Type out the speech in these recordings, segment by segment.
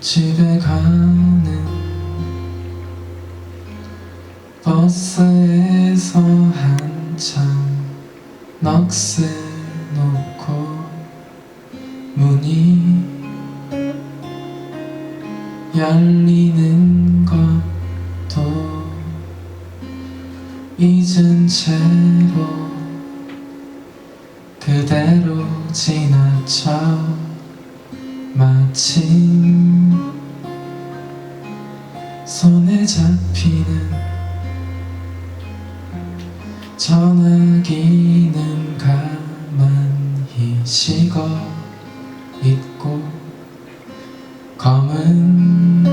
집에 가는 버스에서 한참 넋을 놓고 문이 열리는 것도 잊은 채로 그대로 지나쳐 마침 손에 잡히는 전화기는 가만히 식어 있고 검은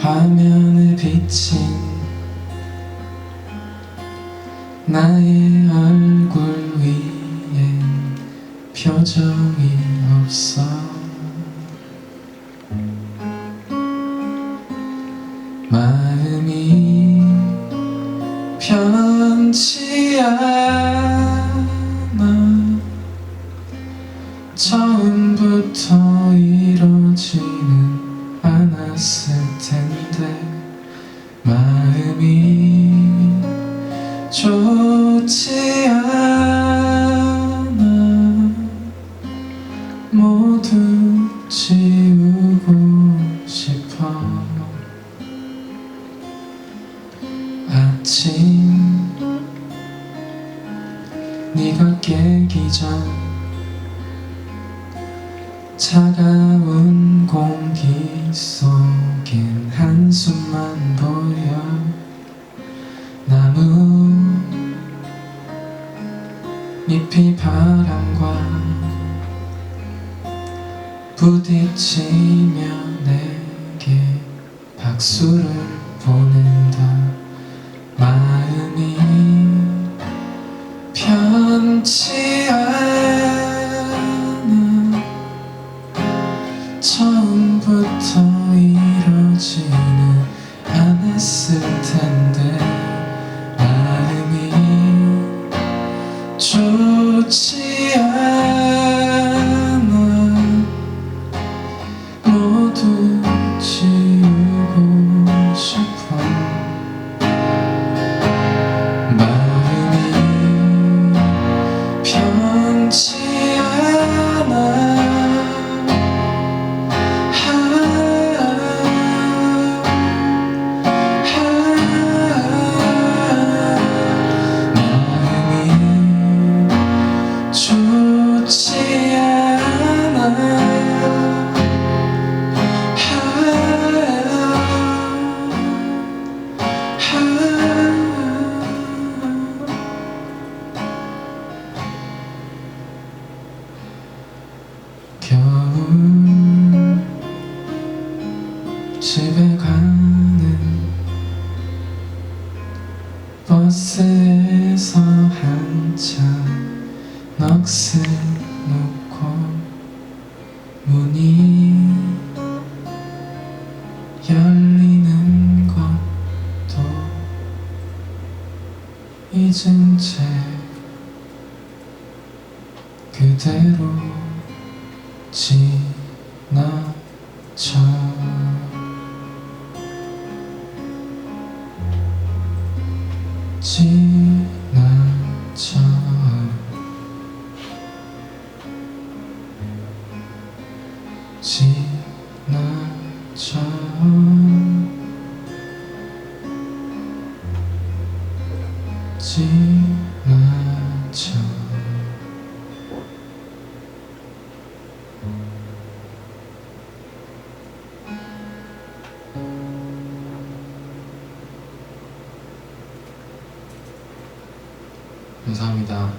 화면에 비친 나의 표정이 없어. 마음이 편치 않 모두 지우고 싶어. 아침 네가 깨기 전 차가운 공기 속엔 한숨만 보여 나무 잎이 바람과 부딪히며 내게 박수를 보낸다. 마음이 편치 않아 처음부터 이러지는 않았을 텐데 집에 가는 버스에서 한참 넋을 놓고 문이 열리는 것도 잊은 채 그대로 지나쳐 지나쳐. 지나쳐. 지 감사합니다.